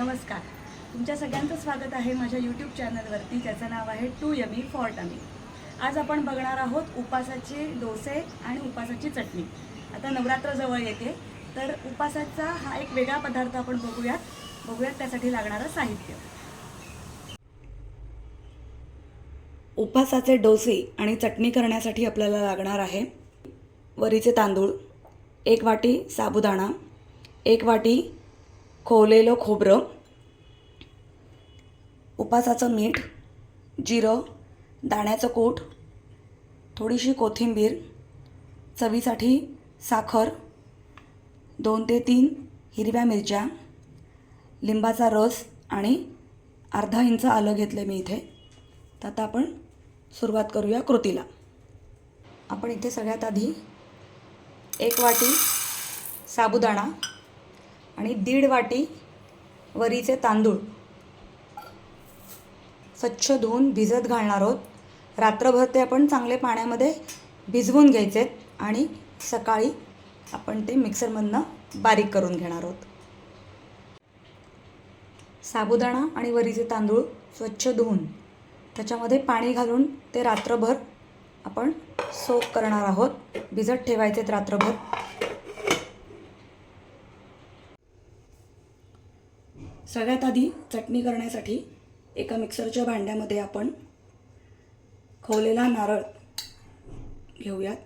नमस्कार. तुमच्या सगळ्यांचं स्वागत आहे माझ्या यूट्यूब चॅनलवरती ज्याचं नाव आहे टू यमी फॉर टमी. आज आपण बघणार आहोत उपासाचे डोसे आणि उपासाची चटणी. आता नवरात्र जवळ येते तर उपासाचा हा एक वेगळा पदार्थ आपण बघूयात. बघूयात त्यासाठी लागणारं साहित्य. उपासाचे डोसे आणि चटणी करण्यासाठी आपल्याला लागणार आहे वरीचे तांदूळ एक वाटी साबुदाणा एक वाटी खोवलेलं खोबरं उपासाचं मीठ जिरं दाण्याचं कूट थोडीशी कोथिंबीर चवीसाठी साखर दोन ते तीन हिरव्या मिरच्या लिंबाचा रस आणि अर्धा इंच आलं घेतलं मी इथे. तर आता आपण सुरुवात करूया कृतीला. आपण इथे सगळ्यात आधी एक वाटी साबुदाणा आणि दीड वाटी वरीचे तांदूळ. स्वच्छ धुवून भिजत घालणार आहोत. रात्रभर ते आपण चांगले पाण्यामध्ये भिजवून घ्यायचे आणि सकाळी आपण ते मिक्सरमधनं बारीक करून घेणार आहोत. साबुदाणा आणि वरीचे तांदूळ स्वच्छ धुवून त्याच्यामध्ये पाणी घालून ते रात्रभर आपण सोक करणार आहोत. भिजत ठेवायचेत रात्रभर. सगळ्यात आधी चटणी करण्यासाठी एका मिक्सरच्या भांड्यामध्ये आपण खोवलेला नारळ घेऊयात.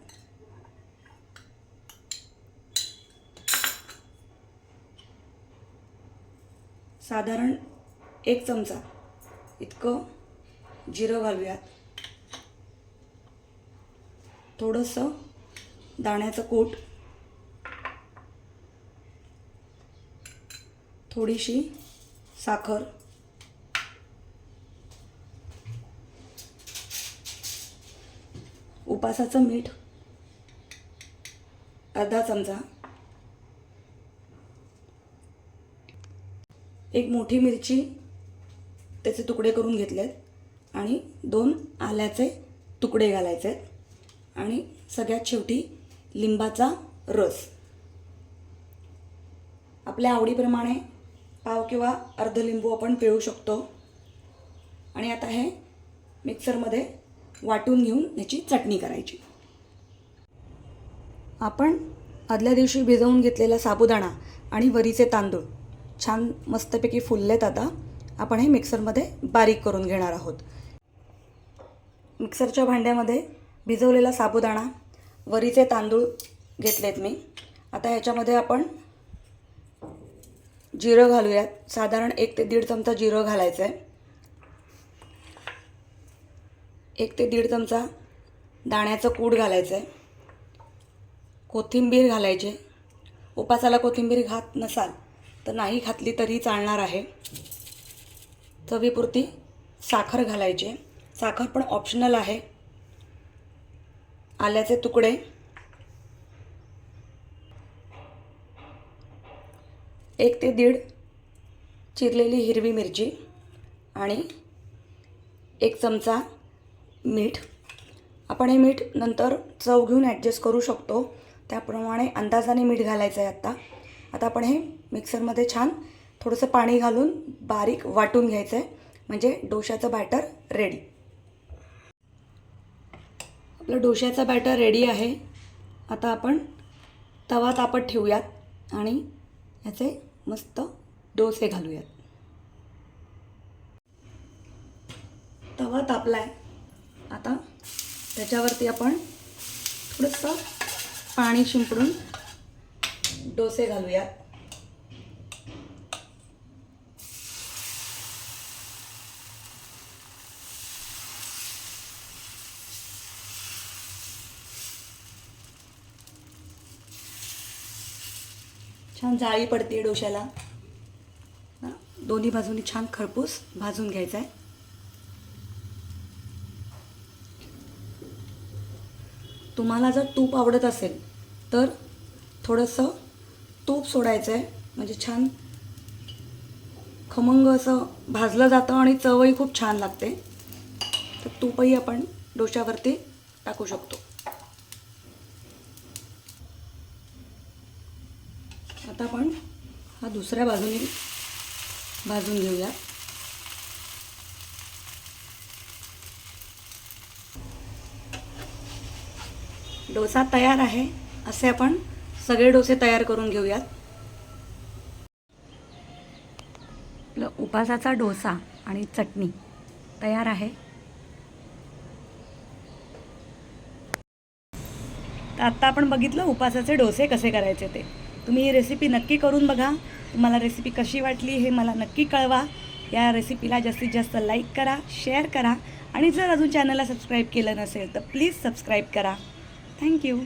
साधारण एक चमचा इतकं जिरं घालूयात. थोडंसं दाण्याचं कूट थोडीशी साखर. उपासाचं मीठ. अर्धा चमचा. एक मोठी मिरची त्याचे तुकडे करून घेतलेत आणि दोन आल्याचे तुकडे घालायचे आहेत. आणि सगळ्यात शेवटी लिंबाचा रस. आपल्या आवडीप्रमाणे पाव किंवा अर्ध लिंबू आपण पिळू शकतो. आणि आता हे मिक्सरमध्ये वाटून घेऊन याची चटणी करायची. आपण आदल्या दिवशी भिजवून घेतलेला साबुदाणा आणि वरीचे तांदूळ छान मस्तपैकी फुललेत आता. आपण हे मिक्सरमध्ये बारीक करून घेणार आहोत. मिक्सरच्या भांड्यामध्ये भिजवलेला साबुदाणा वरीचे तांदूळ घेतलेत मी. आता ह्याच्यामध्ये आपण जिरं घालूयात. साधारण एक ते दीड चमचा जिरं घालायचं आहे एक ते दीड चमचा दाण्याचं कूट घालायचं आहे कोथिंबीर घालायचे. उपासाला कोथिंबीर घात नसाल तर नाही घातली तरी चालणार आहे. चवीपुरती साखर घालायची. साखर पण ऑप्शनल आहे. आल्याचे तुकडे. एक ते दीड चिरलेली हिरवी मिरची आणि एक चमचा मीठ. आपण हे मीठ नंतर चव घेऊन ॲडजस्ट करू शकतो. त्याप्रमाणे अंदाजाने मीठ घालायचं आहे आत्ता आता आपण हे मिक्सरमध्ये छान थोडंसं पाणी घालून बारीक वाटून घ्यायचं आहे म्हणजे डोशाचं बॅटर रेडी आपलं डोशाचं बॅटर रेडी आहे. आता आपण तवा तापत ठेवूयात आणि याचे मस्त डोसे घालूयात. तवा तापला आहे आता त्याच्यावरती आपण थोडंसं पाणी शिंपडून डोसे घालूयात. छान जाळी पडते डोशाला दोन्ही बाजूनी छान खरपूस भाजून घ्यायचा आहे तुम्हाला जर तूप आवडत असेल तर थोडंसं तूप सोडायचं आहे म्हणजे छान खमंग असं भाजलं जातं आणि चवही खूप छान लागते. तर तूपही आपण डोशावरती टाकू शकतो. आता आपण हा दुसऱ्या बाजूने भाजून घेऊया. डोसा तयार आहे असे आपण सगळे डोसे तयार करून घेऊयात. आपलं उपासाचा डोसा आणि चटणी तयार आहे. तर आत्ता आपण बघितलं उपासाचे डोसे कसे करायचे ते. तुम्ही ही रेसिपी नक्की करून बघा. तुम्हाला रेसिपी कशी वाटली हे मला नक्की कळवा. या रेसिपीला जास्तीत जास्त लाईक करा शेअर करा. आणि जर अजून चॅनलला सबस्क्राईब केलं नसेल तर प्लीज सबस्क्राईब करा. थँक्यू